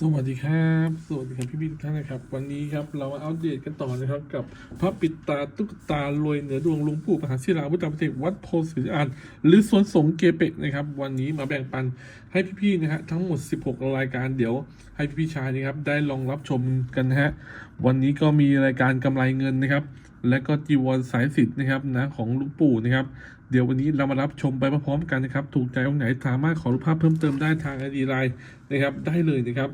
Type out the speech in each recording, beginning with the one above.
สวัสดีครับ สวัสดีครับพี่พี่ทุกท่านนะครับ วันนี้ครับเรามาอัปเดตกันต่อนะครับ กับพระปิดตาตุ๊กตารวยเหนือดวงลุงปู่มหาศิลาวุฒประเทศวัดโพธิ์ศรีอานหรือสวนสงเกเปกนะครับ วันนี้มาแบ่งปันให้พี่ๆนะฮะทั้งหมด 16 รายการเดี๋ยวให้พี่ๆชายนะครับได้ลองรับชมกันนะฮะวันนี้ก็มีรายการกำไรเงินนะครับ และก็จีวรสายสิทธิ์นะครับนะของลุงปู่นะครับ เดี๋ยววันนี้เรามารับชมไปพร้อมกันนะครับ ถูกใจองค์ไหนสามารถขอรูปภาพเพิ่มเติมได้ทางไอดีไลน์นะครับ ได้เลยนะครับ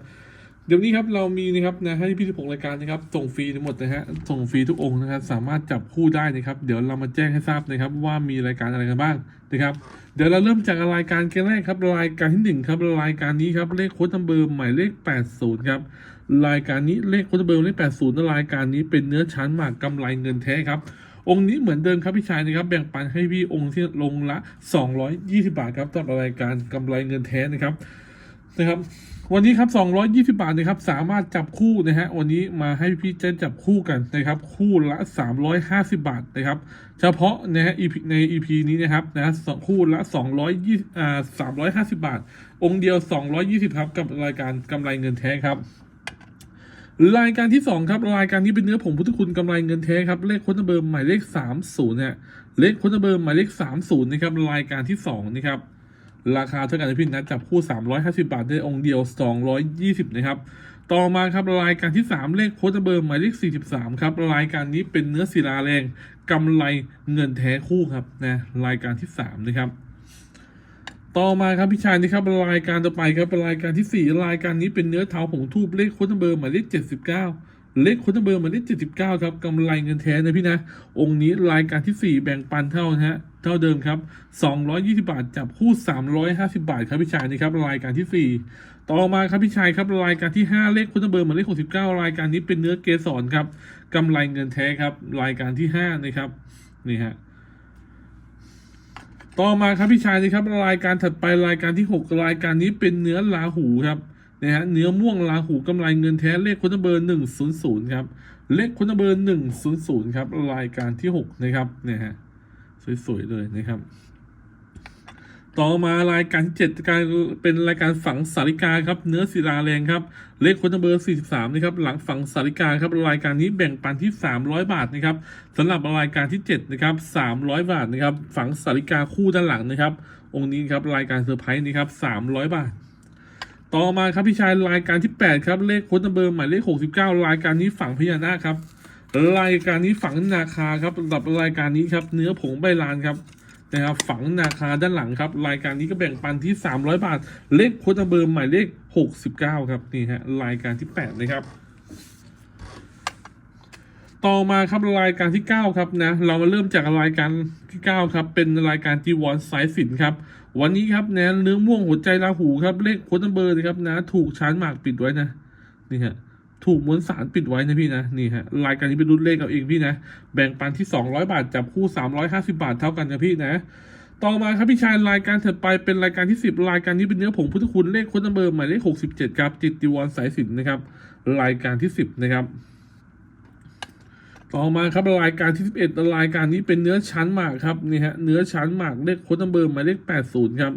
เดี๋ยวนี้ครับเรามีนะครับนะให้พี่สิบหกรายการนะครับ ส่งฟรีทั้งหมดนะฮะ ส่งฟรีทุกองค์นะครับ สามารถจับคู่ได้นะครับ เดี๋ยวเรามาแจ้งให้ทราบนะครับ ว่ามีรายการอะไรกันบ้างนะครับ เดี๋ยวเราเริ่มจากรายการแรกครับ รายการที่หนึ่งครับ รายการนี้ครับ เลขโค้ดนัมเบอร์หมายเลขแปดศูนย์ครับ รายการนี้เลขโค้ดนัมเบอร์เลขแปดศูนย์รายการนี้เป็นเนื้อชั้นหมากกำไรเงินแท้ครับ องค์นี้เหมือนเดิมครับพี่ชายนะครับ แบ่งปันให้พี่องค์ที่ลงละ 220 บาทครับสำหรับรายการกำไรเงินแท้นะครับนะครับ วันนี้ครับ 220 บาทนะครับ สามารถจับคู่นะฮะ วันนี้มาให้พี่เจนจับคู่กันนะครับ คู่ละ 350 บาทนะครับ เฉพาะนะฮะ EP ใน EP นี้นะครับนะสองคู่ละ 220อ่า350 บาท องค์เดียว 220 ครับ กับรายการกำไรเงินแท้ครับ รายการที่สองครับ รายการนี้เป็นเนื้อผงพุทธคุณกำไรเงินแท้ครับ เลขโค้นเบอร์หมายเลขสามศูนย์เนี่ยเลขโค้นเบอร์หมายเลขสามศูนย์นะครับรายการที่สองนะครับราคาเท่ากันนะพี่นะจับคู่สามร้อยห้าสิบาทได้องค์เดียวสองร้อยยี่สิบนะครับ ต่อมาครับรายการที่สามเลขโค้ดเบอร์หมายเลขสี่สิบสามครับ รายการนี้เป็นเนื้อศิลาแรงกำไรเงินแท้คู่ครับนะรายการที่สามนะครับ ต่อมาครับพี่ชายนะครับรายการต่อไปครับรายการที่สี่รายการนี้เป็นเนื้อเท้าผงทูบเลขค้นัมเบอร์หมายเลขเจ็ดสิบเก้าเลขค้นัมเบอร์หมายเลขเจ็ดสิบเก้าครับกำไรเงินแท้นะพี่นะ องค์นี้รายการที่สี่แบ่งปันเท่านะฮะเท่าเดิมครับสองร้อยยี่สิบาท จับคู่สามร้อยห้าสิบาทครับพี่ชายนะครับรายการที่สี่ต่อมาครับพี่ชายครับรายการที่ห้าเลขค้ดนัมเบอร์หมายเลขหกสิบเก้ารายการนี้เป็นเนื้อเกสรครับกำไรเงินแท้ครับรายการที่ห้านะครับนี่ฮะ ต่อมาครับพี่ชายนะครับรายการถัดไปรายการที่ 6 รายการนี้เป็นเนื้อลาหูครับนะฮะเนื้อม่วงลาหูกำไรเงินแท้เลขคุณเบอร์หนึ่งศูนย์ศูนย์ครับเลขคุณเบอร์หนึ่งศูนย์ศูนย์ครับรายการที่ 6 นะครับเนี่ยฮะสวยๆเลยนะครับ ต่อมารายการที่7การเป็นรายการฝังสาริกาครับเนื้อศิลาแรงครับเลขคนเบอร์ 43นะครับหลังฝังสาริกาครับรายการนี้แบ่งปันที่ 300 บาทนะครับสำหรับรายการที่7นะครับ300 บาทนะครับฝังสาริกาคู่ด้านหลังนะครับ องค์นี้ครับรายการเซอร์ไพรส์นี่ครับ300 บาท ต่อมาครับพี่ชายรายการที่ 8 ครับเลขคนเบอร์หมายเลข 69 รายการนี้ฝังพญานาคครับรายการนี้ฝังนาคาครับสำหรับรายการนี้ครับเนื้อผงใบลานครับ นะครับฝังนาคาด้านหลังครับ รายการนี้ก็แบ่งปันที่ 300 บาท เลขโคตรเบอร์หมายเลข 69 ครับนี่ฮะรายการที่ 8 นะครับต่อมาครับรายการที่ 9 ครับนะเรามาเริ่มจากรายการที่ 9 ครับ เป็นรายการจีวรสายสินครับ วันนี้ครับนะเนื้อม่วงหัวใจราหูครับ เลขโคตรเบอร์นะครับนะ ถูกชานหมากปิดไว้นะนี่ฮะ ถูกม้วนสารปิดไว้นะพี่นะนี่ฮะรายการนี้เป็นรุ่นเลขเอาเองพี่นะ แบ่งปันที่ 200 บาทจับคู่ 350 บาทเท่ากันนะพี่นะ ต่อมาครับพี่ชายรายการถัดไปเป็นรายการที่ 10 รายการนี้เป็นเนื้อผงพุทธคุณเลขค้นัมเบอร์หมายเลข67ครับจิตติวรสายสินนะครับ รายการที่ 10 นะครับต่อมาครับรายการที่ 11 รายการนี้เป็นเนื้อชั้นหมากครับนี่ฮะเนื้อชั้นหมากเลขโค้ดนัมเบอร์หมายเลข80ครับ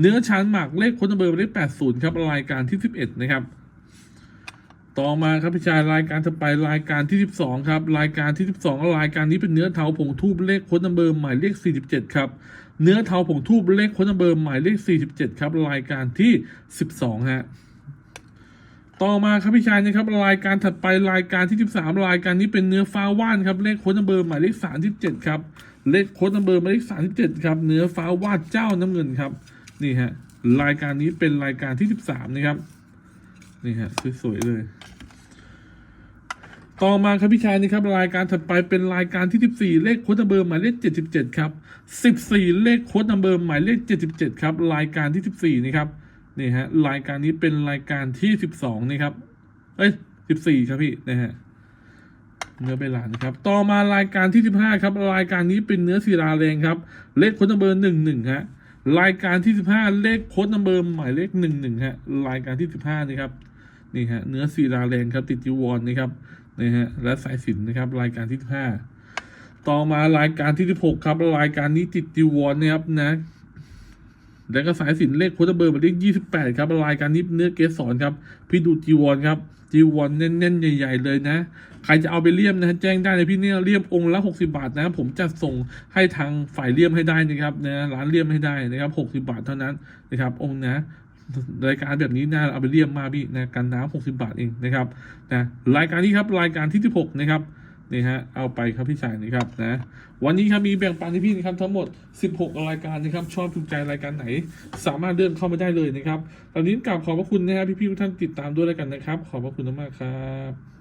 เนื้อชั้นหมากเลขโค้ดนัมเบอร์หมายเลข80ครับรายการที่ 11 นะครับ ต่อมาครับพี่ชายรายการถัดไปรายการที่ 12 ครับ รายการที่ 12 รายการนี้เป็นเนื้อเทาผงทูบเลขค้ดนัมเบอร์หมายเลข 47 ครับ เนื้อเทาผงทูบเลขค้ดนัมเบอร์หมายเลข 47 ครับ รายการที่ 12 ฮะต่อมาครับพี่ชายนะครับรายการถัดไปรายการที่ 13 รายการนี้เป็นเนื้อฟ้าว่านครับเลขโค้ดนัมเบอร์หมายเลข 37 ครับเลขโค้ดนัมเบอร์หมายเลข 37 ครับเนื้อฟ้าว่าดเจ้าน้ำเงินครับนี่ฮะรายการนี้เป็นรายการที่ 13 นะครับนี่ฮะสวยๆเลย ต่อมาครับพี่ชายนะครับรายการถัดไปเป็นรายการที่ 14 เลขโค้ดนัมเบอร์หมายเลข 77 ครับ 14 เลขโค้ดนัมเบอร์หมายเลข 77 ครับ รายการที่ 14 นะครับนี่ฮะรายการนี้เป็นรายการที่ 12 นะครับ เอ้ย 14 ครับพี่นะฮะเนื้อเบลานครับ ต่อมารายการที่ 15 ครับ รายการนี้เป็นเนื้อศิลาแรงครับ เลขโค้ดนัมเบอร์ 11 ฮะรายการที่ 15 เลขโค้ดนัมเบอร์หมายเลข 11 ฮะรายการที่ 15 นะครับนี่ฮะเนื้อศิลาแรงครับติดจีวรนะครับ นะฮะและสายสินนะครับรายการที่ห้าต่อมารายการที่สิบหกครับ รายการนี้ติดจีวรนนะครับนะแล้วก็สายสินเลขโคตรเบอร์หมายเลขยี่สิบแปดครับรายการนี้เนื้อเกสรครับ พี่ดูจีวรครับจีวรแน่นๆ ใหญ่ ๆ เลยนะ ใครจะเอาไปเลี่ยมนะฮะแจ้งได้เลยพี่เนี่ยเลี่ยมองค์ละหกสิบาทนะ ผมจะส่งให้ทางฝ่ายเลี่ยมให้ได้นะครับนะร้านเลี่ยมให้ได้นะครับหกสิบาทเท่านั้นนะครับองค์นะ รายการแบบนี้น่าเอาไปเลี่ยมมาพี่นะกันน้ำหกสิบาทเองนะครับนะรายการนี้ครับรายการที่สิบหกนะครับนี่ฮะเอาไปครับพี่ชายนะครับนะวันนี้ครับมีแบ่งปันให้พี่นะครับทั้งหมด 16 รายการนะครับ ชอบถูกใจรายการไหน สามารถเดินเข้ามาได้เลยนะครับตอนนี้กราบขอบพระคุณนะครับพี่ๆทุกท่านติดตามด้วยแล้วกันนะครับ ขอบพระคุณมากครับ